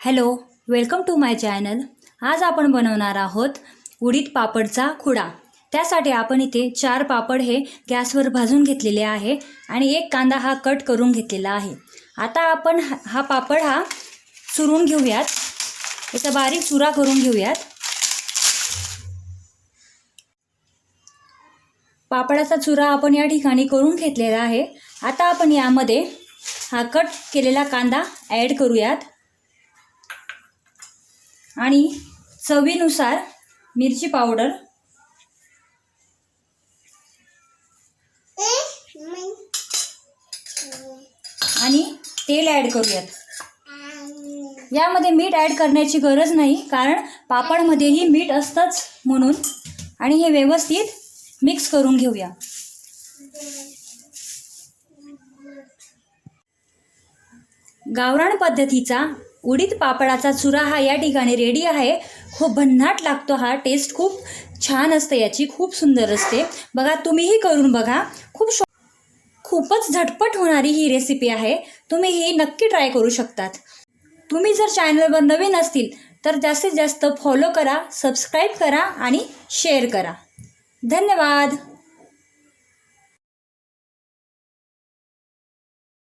Hello welcome to my channel. आज आपण बनवणार आहोत उडीद पापडचा खुडा. त्यासाठी आपण इथे चार पापड हे गॅसवर भाजून घेतलेले आहे आणि एक कांदा हा कट करून घेतलेला आहे. आता आपण हा पापड हा चुरून घेऊयात. याचा बारीक चुरा करून घेऊयात. पापडाचा चुरा आपण या ठिकाणी करून घेतलेला आहे. आता आपण यामध्ये हा कट केलेला कांदा ॲड करूयात. आणि चवीनुसार मिरची पावडर. आणि तेल ॲड करूयात. यामध्ये मीठ ॲड करण्याची गरज नाही कारण पापडमध्येही मीठ असतंच म्हणून. आणि हे व्यवस्थित मिक्स करून घेऊया. गावरान पद्धतीचा उडीद पापडाचा चुरा हा या ठिकाणी रेडी आहे. खूप भन्नाट लागतो हा. टेस्ट खूप छान असते याची. खूप सुंदर असते. बघा तुम्हीही करून बघा. खूप शो खूपच झटपट होणारी ही रेसिपी आहे. तुम्ही ही नक्की ट्राय करू शकतात. तुम्ही जर चॅनलवर नवीन असतील तर जास्तीत जास्त फॉलो करा सबस्क्राईब करा आणि शेअर करा. धन्यवाद!